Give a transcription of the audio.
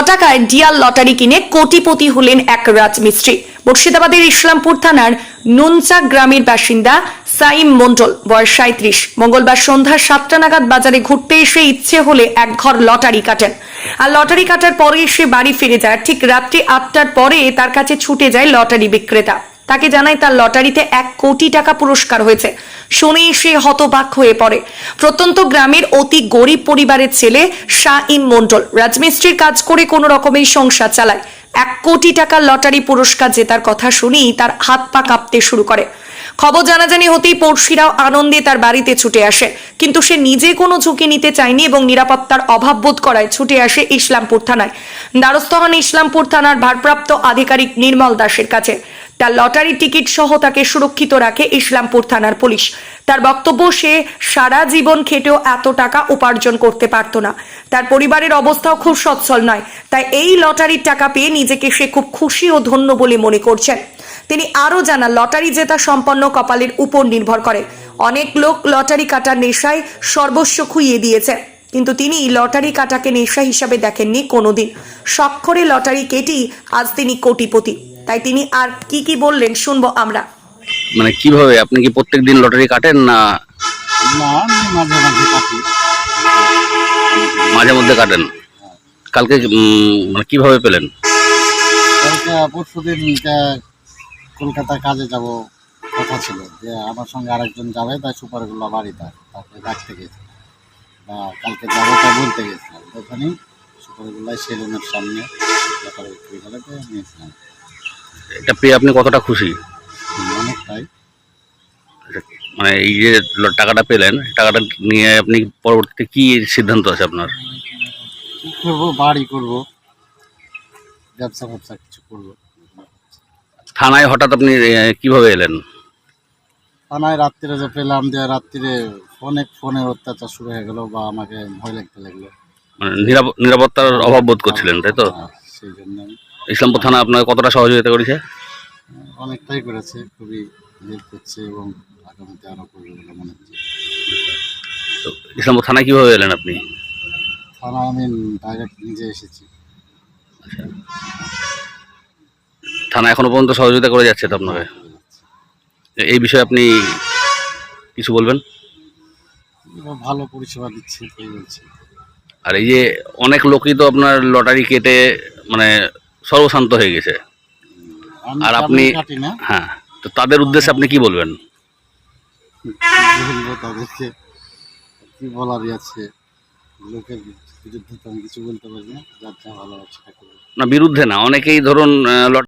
টাকায় deal lottery কিনে কোটিপতি হলেন এক রাজমিস্ত্রি। মুর্শিদাবাদের ইসলামপুর থানার নুনচা গ্রামের বাসিন্দা সাইম মন্ডল বয়স সাঁত্রিশ মঙ্গলবার সন্ধ্যা সাতটা নাগাদ বাজারে ঘুরতে এসে ইচ্ছে হলে এক ঘর লটারি কাটেন। আর লটারি কাটার পরে এসে বাড়ি ফিরে যায়। ঠিক রাত্রি আটটার পরে তার কাছে ছুটে যায় লটারি বিক্রেতা। তাকে জানায় তার লটারিতে এক কোটি টাকা পুরস্কার হয়েছে। শুনেই সে হতবাক হয়ে পড়ে। প্রত্যন্ত গ্রামের অতি গরিব পরিবারের ছেলে শাহিম মন্ডল রাজমিস্ত্রির কাজ করে কোনো রকমের সংসার চালায়। এক কোটি টাকার লটারি পুরস্কার জেতার কথা শুনেই তার হাত পা কাঁপতে শুরু করে। খবর জানাজানি হতেই পড়শিরাও আনন্দে তার বাড়িতে ছুটে আসে। কিন্তু সে নিজে কোনো ঝুঁকি নিতে চায়নি এবং নিরাপত্তার অভাব বোধ করায় ছুটে আসে ইসলামপুর থানায়। দ্বারস্থ হন ইসলামপুর থানার ভারপ্রাপ্ত আধিকারিক নির্মল দাসের কাছে। তার লটারি টিকিট সহ তাকে সুরক্ষিত রাখে ইসলামপুর থানার পুলিশ। তার বক্তব্য, সে সারা জীবন খেটেও এত টাকা উপার্জন করতে পারতো না। তার পরিবারের অবস্থাও খুব সচ্ছল নয়। তাই এই লটারির টাকা পেয়ে নিজেকে সে খুব খুশি ও ধন্য বলে মনে করছেন। তিনি আরও জানান, লটারি জেতা সম্পন্ন কপালের উপর নির্ভর করে। অনেক লোক লটারি কাটার নেশায় সর্বস্ব খুইয়ে দিয়েছে। কিন্তু তিনি লটারি কাটাকে নেশা হিসাবে দেখেননি কোনোদিন। সক্ষরে লটারি কেটেই আজ তিনি কোটিপতি। তাই তিনি আর কি কি বললেন শুনব আমরা। মানে কীভাবে? আপনি কি প্রত্যেক দিন লটারি কাটেন না না আমি মাঝে মাঝে কাটি। মাঝে মধ্যে কাটেন? কালকে উম, মানে কীভাবে পেলেন? কালকে পরশু দিন কলকাতা কাজে যাব কথা ছিল যে আমার সঙ্গে আরেকজন যাবে তাই সুপারগুলো বাড়িতে তারপরে ডাকতে গেছি। বা কালকে যাব তাই বলতে গেছিলাম। ওখানেই সুপারগুলাই সেলুনের সামনে ব্যাপারে বিক্রি করে নিয়েছিলাম এটা পেয়ে আপনি কতটা খুশি? অনেকটাই। মানে এই যে টাকাটা পেলেন টাকাটা নিয়ে আপনি পরবর্তীতে কি সিদ্ধান্ত আছে আপনার? কী করব? বাড়ি করব। ব্যবসা ব্যবসা কিছু করব। থানায় হঠাৎ আপনি কীভাবে এলেন? থানায় রাত্রিরে যে পেলাম যে রাত্রিরে অনেক ফোনের অত্যাচার শুরু হয়ে গেল বা আমাকে ভয় লাগতে লাগল। মানে নিরাপ- নিরাপত্তার অভাব বোধ করছিলেন তাই তো? হ্যাঁ, সেই জন্য আমি ইসলামপুর থানা আপনাকে কতটা সহযোগিতা করেছে? অনেকটাই করেছে খুবই হেল্প করছে এবং আগামীতে আরও করবে বলে মনে হচ্ছে। তো ইসলামপুর থানায় কীভাবে এলেন আপনি? থানা আমি ডাইরেক্ট নিজে এসেছি। থানা এখনও পর্যন্ত সহযোগিতা করে যাচ্ছে তো আপনাকে? এই বিষয়ে আপনি কিছু বলবেন? ভালো পরিষেবা দিচ্ছে আর এই যে অনেক লোকই তো আপনার লটারি কেটে মানে সর্বশান্ত হয়ে গেছে। আর আপনি- হ্যাঁ তো তাদের উদ্দেশ্যে আপনি কি বলবেন? তাদেরকে কি বলারই আছে? লোকের বিরুদ্ধে তো আমি কিছু বলতে পারি না যার যা ভালো সেটা না বিরুদ্ধে না অনেকেই ধরুন